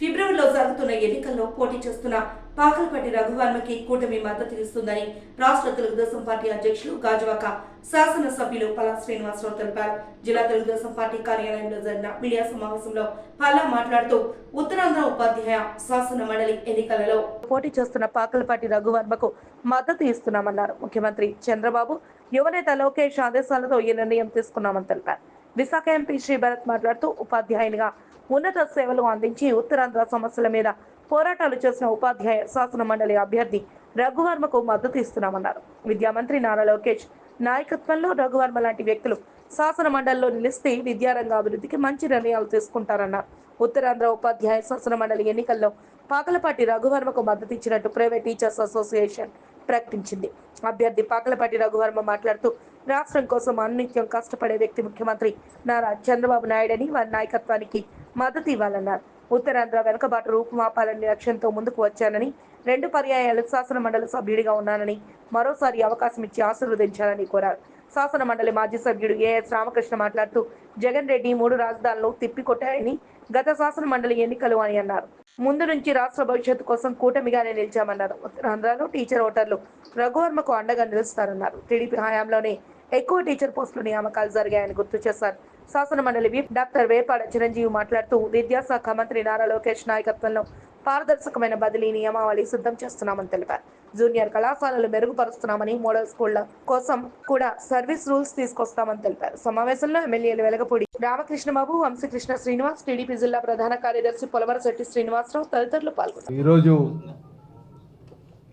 ఫిబ్రవరిలో జరుగుతున్న ఎన్నికల్లో పోటీ చేస్తున్న పాకలపట్టి రఘువర్మకి కూటమి మద్దతు ఇస్తుందని రాష్ట్ర తెలుగుదేశం పార్టీ అధ్యక్షులు గాజువాక శాసనసభ్యులు పల్లా శ్రీనివాసరావు తెలిపారు. జిల్లా తెలుగుదేశం పార్టీ కార్యాలయంలో జరిగిన మీడియా సమావేశంలో పల్లా మాట్లాడుతూ ఉత్తరాంధ్ర ఉపాధ్యాయ శాసన మండలి ఎన్నికలలో పోటీ చేస్తున్న పాకలపాటి రఘువర్మకు మద్దతు ఇస్తున్నామన్నారు. ముఖ్యమంత్రి చంద్రబాబు యువనేత లోకేష్ ఆదేశాలతో ఈ నిర్ణయం తీసుకున్నామని తెలిపారు. విశాఖ ఎంపీ శ్రీ భరత్ మాట్లాడుతూ ఉపాధ్యాయునిగా ఉన్నత సేవలు అందించి ఉత్తరాంధ్ర సమస్యల మీద పోరాటాలు చేసిన ఉపాధ్యాయ శాసన మండలి అభ్యర్థి రఘువర్మకు మద్దతు ఇస్తున్నామన్నారు. విద్యామంత్రి నారా లోకేష్ నాయకత్వంలో రఘువర్మ లాంటి వ్యక్తులు శాసన మండలిలో నిలిస్తే విద్యారంగ అభివృద్ధికి మంచి నిర్ణయాలు తీసుకుంటారన్నారు. ఉత్తరాంధ్ర ఉపాధ్యాయ శాసన మండలి ఎన్నికల్లో పాకలపాటి రఘువర్మకు మద్దతు ఇచ్చినట్టు ప్రైవేట్ టీచర్స్ అసోసియేషన్ ప్రకటించింది. అభ్యర్థి పాకలపాటి రఘువర్మ మాట్లాడుతూ రాష్ట్రం కోసం అన్నిత్యం కష్టపడే వ్యక్తి ముఖ్యమంత్రి నారా చంద్రబాబు నాయుడని వారి నాయకత్వానికి మద్దతు ఇవ్వాలన్నారు. ఉత్తరాంధ్ర వెనుకబాటు రూపుమాపాలనే లక్ష్యంతో ముందుకు వచ్చానని రెండు పర్యాయాలు శాసన మండలి సభ్యుడిగా ఉన్నానని మరోసారి అవకాశం ఇచ్చి ఆశీర్వదించాలని కోరారు. శాసన మండలి మాజీ సభ్యుడు ఏఎస్ రామకృష్ణ మాట్లాడుతూ జగన్ రెడ్డి మూడు రాజధానులు తిప్పికొట్టాయని గత శాసన మండలి ఎన్నికలు అని అన్నారు. ముందు నుంచి రాష్ట్ర భవిష్యత్తు కోసం కూటమిగానే నిలిచామన్నారు. ఉత్తరాంధ్రలో టీచర్ ఓటర్లు రఘువర్మకు అండగా నిలుస్తారన్నారు. టీడీపీ హయాంలోనే ఎక్కువ టీచర్ పోస్టులు నియామకాలు జరిగాయని గుర్తు చేశారు. శాసన మండలి విప్ డాక్టర్ వేపాడ చిరంజీవి మాట్లాడుతూ విద్యాశాఖ మంత్రి నారా లోకేష్ నాయకత్వంలో పారదర్శకమైన బదిలీ నియమావళి సిద్ధం చేస్తున్నామని తెలిపారు. జూనియర్ కళాశాలలు మెరుగుపరుస్తున్నామని మోడల్ స్కూళ్ళ కోసం కూడా సర్వీస్ రూల్స్ తీసుకొస్తామని తెలిపారు. సమావేశంలో ఎమ్మెల్యేలు వెలగపూడి రామకృష్ణబాబు వంశీకృష్ణ శ్రీనివాస్ టీడీపీ జిల్లా ప్రధాన కార్యదర్శి పొలవరశెట్టి శ్రీనివాసరావు తదితరులు పాల్గొన్నారు. ఈరోజు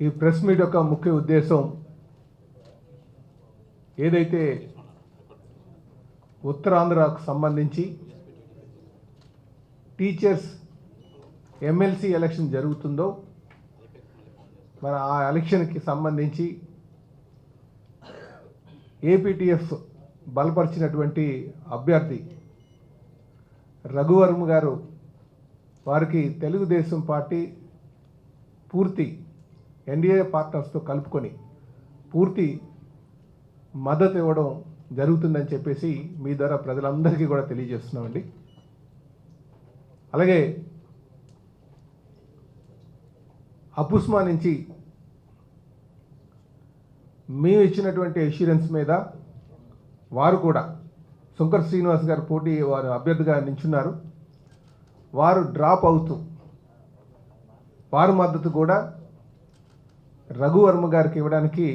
ఈ ప్రెస్ మీట్ యొక్క ముఖ్య ఉద్దేశం ఏదైతే ఉత్తరాంధ్రకు సంబంధించి టీచర్స్ ఎమ్మెల్సీ ఎలక్షన్ జరుగుతుందో మరి ఆ ఎలక్షన్కి సంబంధించి ఏపీటీఎఫ్ బలపరిచినటువంటి అభ్యర్థి రఘువర్మ గారు వారికి తెలుగుదేశం పార్టీ పూర్తి ఎన్డీఏ పార్టనర్స్తో కలుపుకొని పూర్తి మద్దతు ఇవ్వడం జరుగుతుందని చెప్పేసి మీ ద్వారా ప్రజలందరికీ కూడా తెలియజేస్తున్నామండి. అలాగే అపుస్మా నుంచి మేము ఇచ్చినటువంటి ఇన్సూరెన్స్ మీద వారు కూడా శంకర్ శ్రీనివాస్ గారు పోటీ వారు అభ్యర్థిగా నించున్నారు. వారు డ్రాప్ అవుతూ వారి మద్దతు కూడా రఘువర్మ గారికి ఇవ్వడానికి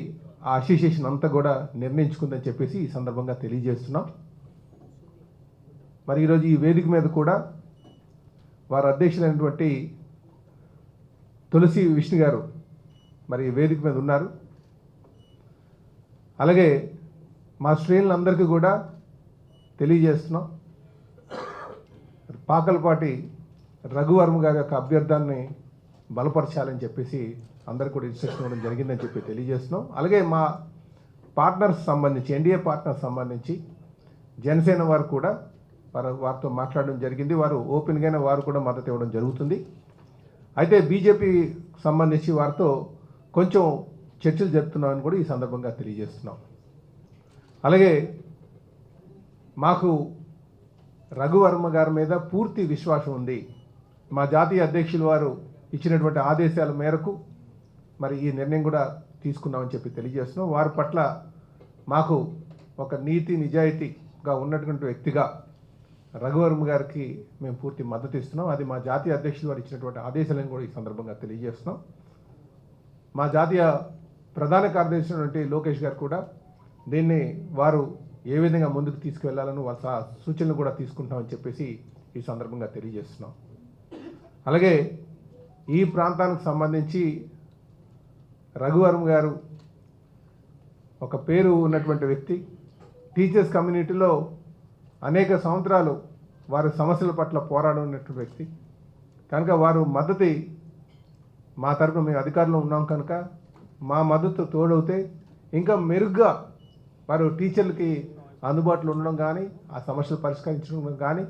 ఆ అసోసియేషన్ అంతా కూడా నిర్ణయించుకుందని చెప్పేసి ఈ సందర్భంగా తెలియజేస్తున్నాం. మరి ఈరోజు ఈ వేదిక మీద కూడా వారి అధ్యక్షులైనటువంటి తులసి విష్ణు గారు మరి ఈ వేదిక మీద ఉన్నారు. అలాగే మా శ్రేణులందరికీ కూడా తెలియజేస్తున్నాం. పాకలపాటి రఘువర్మ గారి యొక్క అభ్యర్థాన్ని బలపరచాలని చెప్పేసి అందరు కూడా ఇన్స్ట్రక్షన్ ఇవ్వడం జరిగిందని చెప్పి తెలియజేస్తున్నాం. అలాగే మా పార్ట్నర్స్ సంబంధించి ఎన్డీఏ పార్ట్నర్స్ సంబంధించి జనసేన వారు కూడా వారు వారితో మాట్లాడడం జరిగింది. వారు ఓపెన్గానే వారు కూడా మద్దతు ఇవ్వడం జరుగుతుంది. అయితే బీజేపీ సంబంధించి వారితో కొంచెం చర్చలు జరుపుతున్నామని కూడా ఈ సందర్భంగా తెలియజేస్తున్నాం. అలాగే మాకు రఘువర్మ గారి మీద పూర్తి విశ్వాసం ఉంది. మా జాతీయ అధ్యక్షులు వారు ఇచ్చినటువంటి ఆదేశాల మేరకు మరి ఈ నిర్ణయం కూడా తీసుకున్నామని చెప్పి తెలియజేస్తున్నాం. వారి పట్ల మాకు ఒక నీతి నిజాయితీగా ఉన్నటువంటి వ్యక్తిగా రఘువర్మ గారికి మేము పూర్తి మద్దతు ఇస్తున్నాం. అది మా జాతీయ అధ్యక్షులు వారు ఇచ్చినటువంటి ఆదేశాలను కూడా ఈ సందర్భంగా తెలియజేస్తున్నాం. మా జాతీయ ప్రధాన కార్యదర్శి అయినటువంటి లోకేష్ గారు కూడా దీన్ని వారు ఏ విధంగా ముందుకు తీసుకువెళ్ళాలని వాళ్ళ సూచనలు కూడా తీసుకుంటామని చెప్పేసి ఈ సందర్భంగా తెలియజేస్తున్నాం. అలాగే ఈ ప్రాంతానికి సంబంధించి రఘువరం గారు ఒక పేరు ఉన్నటువంటి వ్యక్తి. టీచర్స్ కమ్యూనిటీలో అనేక సంవత్సరాలు వారి సమస్యల పట్ల పోరాడినటువంటి వ్యక్తి. కనుక వారు మద్దతు మా తరపున మేము అధికారంలో ఉన్నాం కనుక మా మద్దతు తోడవుతే ఇంకా మెరుగ్గా వారు టీచర్లకి అందుబాటులో ఉండడం కానీ ఆ సమస్యలు పరిష్కరించడం కానీ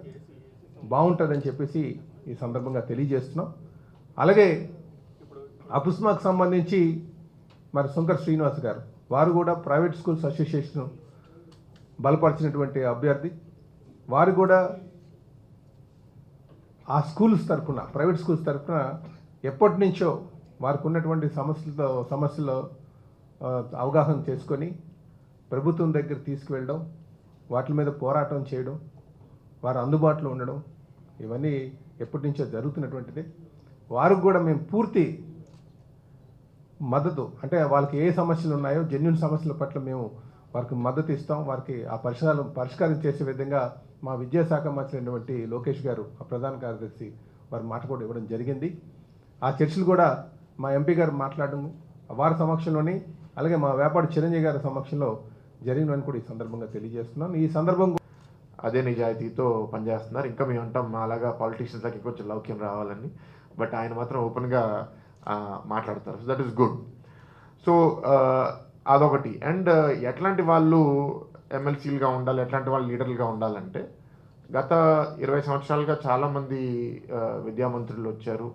బాగుంటుందని చెప్పేసి ఈ సందర్భంగా తెలియజేస్తున్నాం. అలాగే అపుస్మాకు సంబంధించి మరి శంకర్ శ్రీనివాస్ గారు వారు కూడా ప్రైవేట్ స్కూల్స్ అసోసియేషన్ బలపరిచినటువంటి అభ్యర్థి. వారు కూడా ఆ స్కూల్స్ తరఫున ప్రైవేట్ స్కూల్స్ తరఫున ఎప్పటి నుంచో వారికి ఉన్నటువంటి సమస్యలతో సమస్యలు అవగాహన చేసుకొని ప్రభుత్వం దగ్గర తీసుకువెళ్ళడం వాటి మీద పోరాటం చేయడం వారు అందుబాటులో ఉండడం ఇవన్నీ ఎప్పటి నుంచో జరుగుతున్నటువంటిది. వారికి కూడా మేము పూర్తి మద్దతు. అంటే వాళ్ళకి ఏ సమస్యలు ఉన్నాయో జెన్యున్ సమస్యల పట్ల మేము వారికి మద్దతు ఇస్తాం. వారికి ఆ పరిష్కారం పరిష్కారం చేసే విధంగా మా విద్యాశాఖ మంత్రి లోకేష్ గారు ఆ ప్రధాన కార్యదర్శి వారి మాట కూడా ఇవ్వడం జరిగింది. ఆ చర్చలు కూడా మా ఎంపీ గారు మాట్లాడడం వారి సమక్షంలోని అలాగే మా వ్యాపారి చిరంజీవి గారి సమక్షంలో జరిగినని కూడా ఈ సందర్భంగా తెలియజేస్తున్నాను ఈ సందర్భం అదే నిజాయితీతో పనిచేస్తున్నారు. ఇంకా మేము అంటాం మా అలాగా పాలిటీషియన్స్కి కొంచెం లౌక్యం రావాలని. బట్ ఆయన మాత్రం ఓపెన్గా మాట్లాడతారు. So that is good so అదొకటి. అండ్ ఎట్లాంటి వాళ్ళు ఎమ్మెల్సీలుగా ఉండాలి ఎట్లాంటి వాళ్ళు లీడర్లుగా ఉండాలంటే గత ఇరవై సంవత్సరాలుగా చాలామంది విద్యామంత్రులు వచ్చారు.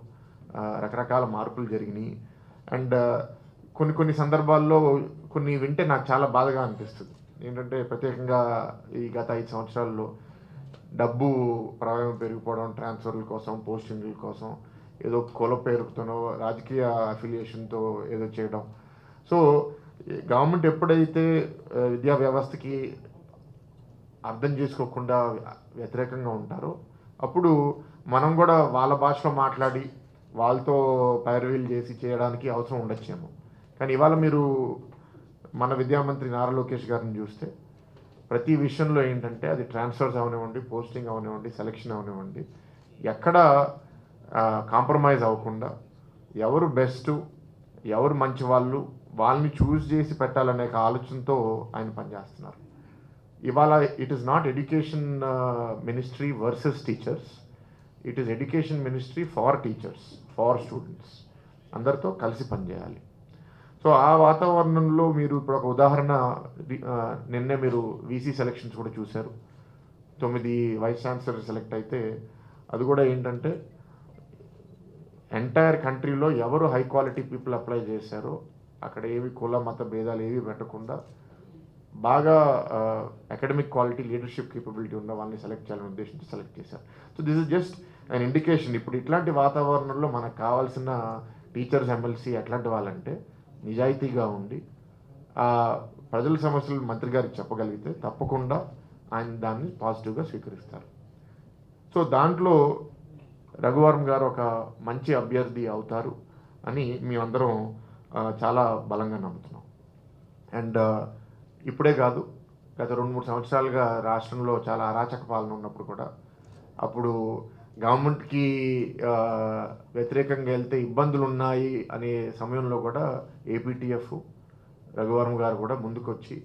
రకరకాల మార్పులు జరిగినాయి. అండ్ కొన్ని కొన్ని సందర్భాల్లో కొన్ని వింటే నాకు చాలా బాధగా అనిపిస్తుంది. ఏంటంటే ప్రత్యేకంగా ఈ గత ఐదు సంవత్సరాల్లో డబ్బు ప్రవాహం పెరిగిపోవడం ట్రాన్స్ఫర్ల కోసం పోస్టింగ్ల కోసం ఏదో కుల పేరుతోనో రాజకీయ అఫిలియేషన్తో ఏదో చేయడం. సో గవర్నమెంట్ ఎప్పుడైతే విద్యా వ్యవస్థకి అర్థం చేసుకోకుండా వ్యతిరేకంగా ఉంటారో అప్పుడు మనం కూడా వాళ్ళ భాషలో మాట్లాడి వాళ్ళతో పైరవీలు చేసి చేయడానికి అవసరం ఉండొచ్చేమో. కానీ ఇవాళ మీరు మన విద్యామంత్రి నారా లోకేష్ గారిని చూస్తే ప్రతి విషయంలో ఏంటంటే అది ట్రాన్స్ఫర్స్ అవనివ్వండి పోస్టింగ్ అవనివ్వండి సెలక్షన్ అవనివ్వండి ఎక్కడ కాంప్రమైజ్ అవ్వకుండా ఎవరు బెస్ట్ ఎవరు మంచి వాళ్ళు వాళ్ళని చూస్ చేసి పెట్టాలనే ఒక ఆలోచనతో ఆయన పనిచేస్తున్నారు. ఇవాళ it is not education ministry versus teachers it is education ministry for teachers for students అందరితో కలిసి పనిచేయాలి. సో ఆ వాతావరణంలో మీరు ఇప్పుడు ఒక ఉదాహరణ నిన్నే మీరు వీసీ సెలక్షన్స్ కూడా చూశారు. తొమ్మిది వైస్ ఛాన్సలర్ సెలెక్ట్ అయితే అది కూడా ఏంటంటే ఎంటైర్ కంట్రీలో ఎవరు హై క్వాలిటీ పీపుల్ అప్లై చేశారో అక్కడ ఏవి కుల మత భేదాలు ఏవి పెట్టకుండా బాగా అకాడమిక్ క్వాలిటీ లీడర్షిప్ కేపబిలిటీ ఉన్న వాళ్ళని సెలెక్ట్ చేయాలని ఉద్దేశించి సెలెక్ట్ చేశారు. So this is just an indication ఇప్పుడు ఇట్లాంటి వాతావరణంలో మనకు కావాల్సిన టీచర్స్ ఎమ్మెల్సీ ఎట్లాంటి వాళ్ళంటే నిజాయితీగా ఉండి ఆ ప్రజల సమస్యలు మంత్రి గారికి చెప్పగలిగితే తప్పకుండా ఆయన దాన్ని పాజిటివ్గా స్వీకరిస్తారు. సో దాంట్లో రఘువరం గారు ఒక మంచి అభ్యర్థి అవుతారు అని మేమందరం చాలా బలంగా నమ్ముతున్నాం. అండ్ ఇప్పుడే కాదు గత రెండు మూడు సంవత్సరాలుగా రాష్ట్రంలో చాలా అరాచక పాలన ఉన్నప్పుడు కూడా అప్పుడు గవర్నమెంట్కి వ్యతిరేకంగా వెళ్తే ఇబ్బందులు ఉన్నాయి అనే సమయంలో కూడా ఏపీటీఎఫ్ రఘువరం గారు కూడా ముందుకొచ్చి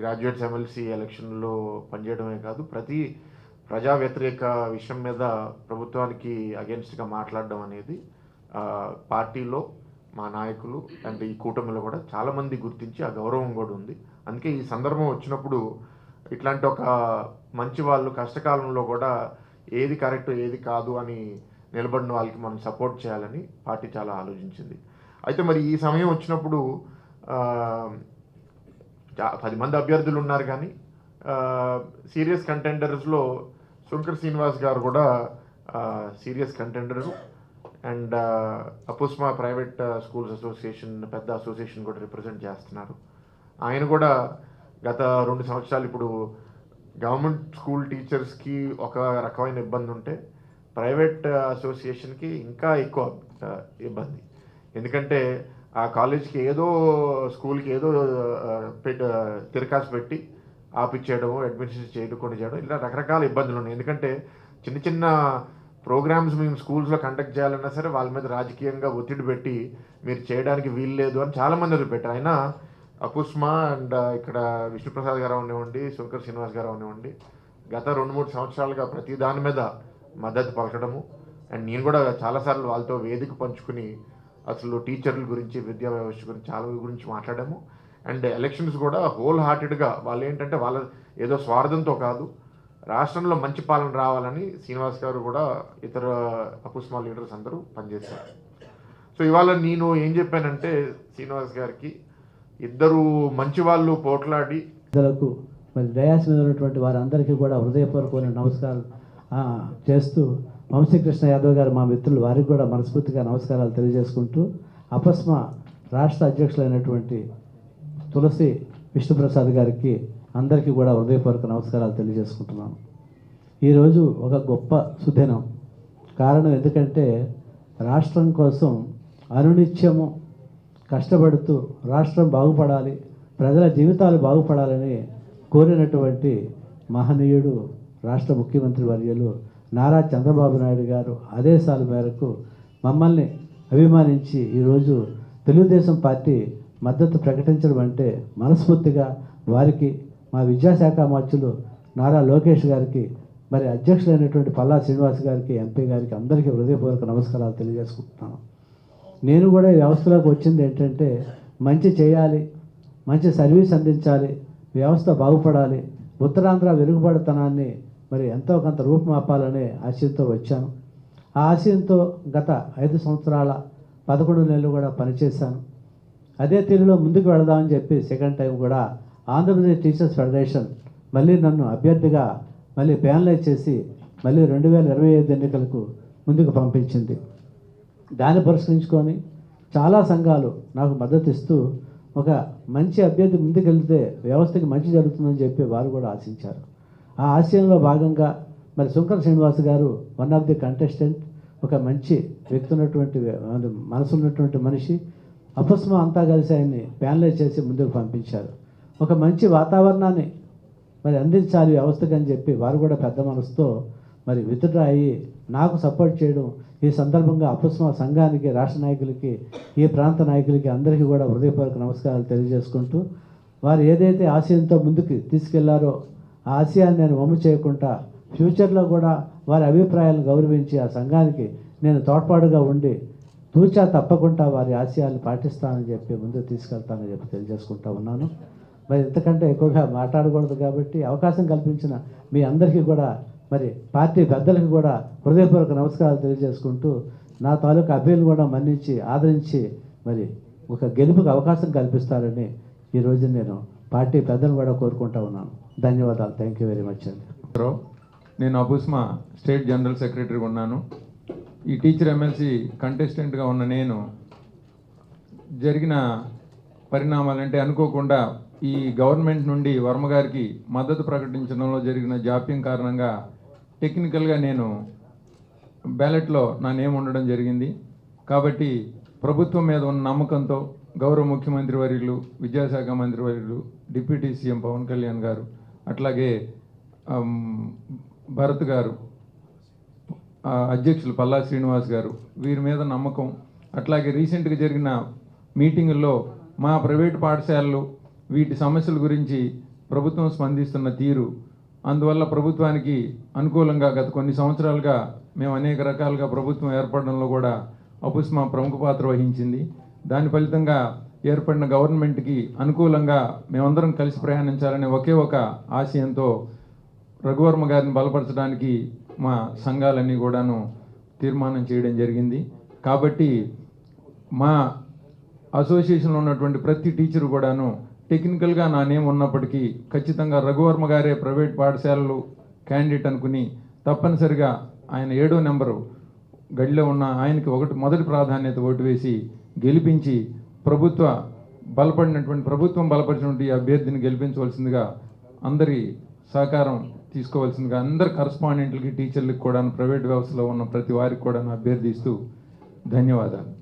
గ్రాడ్యుయేట్స్ ఎమ్మెల్సీ ఎలక్షన్లో పనిచేయడమే కాదు ప్రతి ప్రజా వ్యతిరేక విషయం మీద ప్రభుత్వానికి అగెన్స్ట్గా మాట్లాడడం అనేది పార్టీలో మా నాయకులు అండ్ ఈ కూటమిలో కూడా చాలామంది గుర్తించి ఆ గౌరవం కూడా ఉంది. అందుకే ఈ సందర్భం వచ్చినప్పుడు ఇట్లాంటి ఒక మంచి వాళ్ళు కష్టకాలంలో కూడా ఏది కరెక్ట్ ఏది కాదు అని నిలబడిన వాళ్ళకి మనం సపోర్ట్ చేయాలని పార్టీ చాలా ఆలోచించింది. అయితే మరి ఈ సమయం వచ్చినప్పుడు పది మంది అభ్యర్థులు ఉన్నారు కానీ సీరియస్ కంటెండర్స్లో శంకర్ శ్రీనివాస్ గారు కూడా serious contender. And APUSMA private schools association పెద్ద అసోసియేషన్ కూడా రిప్రజెంట్ చేస్తున్నారు. ఆయన కూడా గత రెండు సంవత్సరాలు ఇప్పుడు గవర్నమెంట్ స్కూల్ టీచర్స్కి ఒక రకమైన ఇబ్బంది ఉంటే ప్రైవేట్ అసోసియేషన్కి ఇంకా ఎక్కువ ఇబ్బంది. ఎందుకంటే ఆ కాలేజ్కి ఏదో స్కూల్కి ఏదో ఆ, తిరకాసు పెట్టి ఆపిచ్చేయడము అడ్మినిస్ట్రేషన్ చేయడం చేయడం ఇలా రకరకాల ఇబ్బందులు ఉన్నాయి. ఎందుకంటే చిన్న చిన్న ప్రోగ్రామ్స్ మేము స్కూల్స్లో కండక్ట్ చేయాలన్నా సరే వాళ్ళ మీద రాజకీయంగా ఒత్తిడి పెట్టి మీరు చేయడానికి వీలు లేదు అని చాలామంది పెట్టారు అయినా అకుస్మా అండ్ ఇక్కడ విష్ణుప్రసాద్ గారు అవనివ్వండి శంకర్ శ్రీనివాస్ గారు అవనివ్వండి గత రెండు మూడు సంవత్సరాలుగా ప్రతి దాని మీద మద్దతు పలకడము అండ్ నేను కూడా చాలాసార్లు వాళ్ళతో వేదిక పంచుకుని అసలు టీచర్ల గురించి విద్యా వ్యవస్థ గురించి చాలా గురించి మాట్లాడాము. అండ్ ఎలక్షన్స్ కూడా హోల్ హార్టెడ్గా వాళ్ళు ఏంటంటే వాళ్ళ ఏదో స్వార్థంతో కాదు రాష్ట్రంలో మంచి పాలన రావాలని శ్రీనివాస్ గారు కూడా ఇతర అపుస్మా లీడర్స్ అందరూ పనిచేశారు. సో ఇవాళ నేను ఏం చెప్పానంటే శ్రీనివాస్ గారికి ఇద్దరు మంచి వాళ్ళు పోట్లాడి పెద్దలకు మరి డయాస్ మీద ఉన్నటువంటి వారందరికీ కూడా హృదయపూర్వకమైన నమస్కారాలు చేస్తూ వంశీకృష్ణ యాదవ్ గారు మా మిత్రులు వారికి కూడా మనస్ఫూర్తిగా నమస్కారాలు తెలియజేసుకుంటూ అపస్మ రాష్ట్ర అధ్యక్షులైనటువంటి తులసి విష్ణుప్రసాద్ గారికి అందరికీ కూడా హృదయపూర్వక నమస్కారాలు తెలియజేసుకుంటున్నాను. ఈరోజు ఒక గొప్ప సుదినం. కారణం ఎందుకంటే రాష్ట్రం కోసం అనునిత్యము కష్టపడుతూ రాష్ట్రం బాగుపడాలి ప్రజల జీవితాలు బాగుపడాలని కోరినటువంటి మహనీయుడు రాష్ట్ర ముఖ్యమంత్రి వర్యులు నారా చంద్రబాబు నాయుడు గారు ఆదేశాల మేరకు మమ్మల్ని అభిమానించి ఈరోజు తెలుగుదేశం పార్టీ మద్దతు ప్రకటించడం అంటే మనస్ఫూర్తిగా వారికి మా విద్యాశాఖ మార్చులు నారా లోకేష్ గారికి మరి అధ్యక్షులైనటువంటి పల్లా శ్రీనివాస్ గారికి ఎంపీ గారికి అందరికీ హృదయపూర్వక నమస్కారాలు తెలియజేసుకుంటున్నాను. నేను కూడా ఈ వ్యవస్థలోకి వచ్చింది ఏంటంటే మంచి చేయాలి మంచి సర్వీస్ అందించాలి వ్యవస్థ బాగుపడాలి ఉత్తరాంధ్ర వెలుగుబడితనాన్ని మరి ఎంతో కొంత రూపుమాపాలనే ఆశయంతో వచ్చాను. ఆ ఆశయంతో గత ఐదు సంవత్సరాల పదకొండు నెలలు కూడా పనిచేశాను. అదే తీరులో ముందుకు వెళదామని చెప్పి సెకండ్ టైం కూడా ఆంధ్రప్రదేశ్ టీచర్స్ ఫెడరేషన్ మళ్ళీ నన్ను అభ్యర్థిగా మళ్ళీ ప్యానలైజ్ చేసి మళ్ళీ రెండు వేల ఇరవై ఐదు ఎన్నికలకు ముందుకు పంపించింది. దాన్ని పురస్కరించుకొని చాలా సంఘాలు నాకు మద్దతు ఇస్తూ ఒక మంచి అభ్యర్థి ముందుకెళ్తే వ్యవస్థకి మంచి జరుగుతుందని చెప్పి వారు కూడా ఆశించారు. ఆ ఆశయంలో భాగంగా మరి శుంకర శ్రీనివాస్ గారు వన్ ఆఫ్ ది కంటెస్టెంట్ ఒక మంచి వ్యక్తి ఉన్నటువంటి మనసు ఉన్నటువంటి మనిషి అపస్మ అంతా కలిసి ఆయన్ని ప్యానలైజ్ చేసి ముందుకు పంపించారు. ఒక మంచి వాతావరణాన్ని మరి అందించాలి వ్యవస్థకు అని చెప్పి వారు కూడా పెద్ద మనసుతో మరి విత్డ్రా అయ్యి నాకు సపోర్ట్ చేయడం ఈ సందర్భంగా అపస్మ సంఘానికి రాష్ట్ర నాయకులకి ఈ ప్రాంత నాయకులకి అందరికీ కూడా హృదయపూర్వక నమస్కారాలు తెలియజేసుకుంటూ వారు ఏదైతే ఆశయంతో ముందుకు తీసుకెళ్ళారో ఆ ఆశయాన్ని నేను వమ్ము చేయకుండా ఫ్యూచర్లో కూడా వారి అభిప్రాయాలను గౌరవించి ఆ సంఘానికి నేను తోడ్పాటుగా ఉండి తూచా తప్పకుండా వారి ఆశయాలు పాటిస్తానని చెప్పి ముందు తీసుకెళ్తానని చెప్పి తెలియజేసుకుంటా ఉన్నాను. మరి ఇంతకంటే ఎక్కువగా మాట్లాడకూడదు కాబట్టి అవకాశం కల్పించిన మీ అందరికీ కూడా మరి పార్టీ పెద్దలకు కూడా హృదయపూర్వక నమస్కారాలు తెలియజేసుకుంటూ నా తాలూకా అభ్యర్థులు కూడా మన్నించి ఆదరించి మరి ఒక గెలుపుకు అవకాశం కల్పిస్తారని ఈరోజు నేను పార్టీ పెద్దలు కూడా కోరుకుంటా ఉన్నాను. ధన్యవాదాలు. థ్యాంక్ యూ వెరీ మచ్ అండి. నేను అబుస్మా స్టేట్ జనరల్ సెక్రటరీగా ఉన్నాను. ఈ టీచర్ ఎమ్మెల్సీ కంటెస్టెంట్గా ఉన్న నేను జరిగిన పరిణామాలంటే అనుకోకుండా ఈ గవర్నమెంట్ నుండి వర్మ గారికి మద్దతు ప్రకటించడంలో జరిగిన జాప్యం కారణంగా టెక్నికల్గా నేను బ్యాలెట్లో నా నేమ్ ఉండడం జరిగింది. కాబట్టి ప్రభుత్వం మీద ఉన్న నమ్మకంతో గౌరవ ముఖ్యమంత్రి వర్యులు విద్యాశాఖ మంత్రి వర్యులు డిప్యూటీ సీఎం పవన్ కళ్యాణ్ గారు అట్లాగే భరత్ గారు అధ్యక్షులు పల్లా శ్రీనివాస్ గారు వీరి మీద నమ్మకం. అట్లాగే రీసెంట్గా జరిగిన మీటింగుల్లో మా ప్రైవేట్ పాఠశాలలు వీటి సమస్యల గురించి ప్రభుత్వం స్పందిస్తున్న తీరు. అందువల్ల ప్రభుత్వానికి అనుకూలంగా గత కొన్ని సంవత్సరాలుగా మేము అనేక రకాలుగా ప్రభుత్వం ఏర్పడడంలో కూడా అపుస్మా ప్రముఖ పాత్ర వహించింది. దాని ఫలితంగా ఏర్పడిన గవర్నమెంట్కి అనుకూలంగా మేమందరం కలిసి ప్రయాణించాలనే ఒకే ఒక ఆశయంతో రఘువర్మ గారిని బలపరచడానికి మా సంఘాలన్నీ కూడాను తీర్మానం చేయడం జరిగింది. కాబట్టి మా అసోసియేషన్లో ఉన్నటువంటి ప్రతి టీచర్ కూడాను టెక్నికల్గా నా నేమ్ ఉన్నప్పటికీ ఖచ్చితంగా రఘువర్మ గారే ప్రైవేట్ పాఠశాలలు క్యాండిడేట్ అనుకుని తప్పనిసరిగా ఆయన ఏడో నెంబరు గడిలో ఉన్న ఆయనకి ఒకటి మొదటి ప్రాధాన్యత ఓటు వేసి గెలిపించి ప్రభుత్వ బలపడినటువంటి ప్రభుత్వం బలపరిచినటువంటి అభ్యర్థిని గెలిపించవలసిందిగా అందరి సహకారం తీసుకోవాల్సిందిగా అందరి కరస్పాండెంట్లకి టీచర్లకి కూడా ప్రైవేట్ వ్యవస్థలో ఉన్న ప్రతి వారికి కూడా అభ్యర్థిస్తూ ధన్యవాదాలు.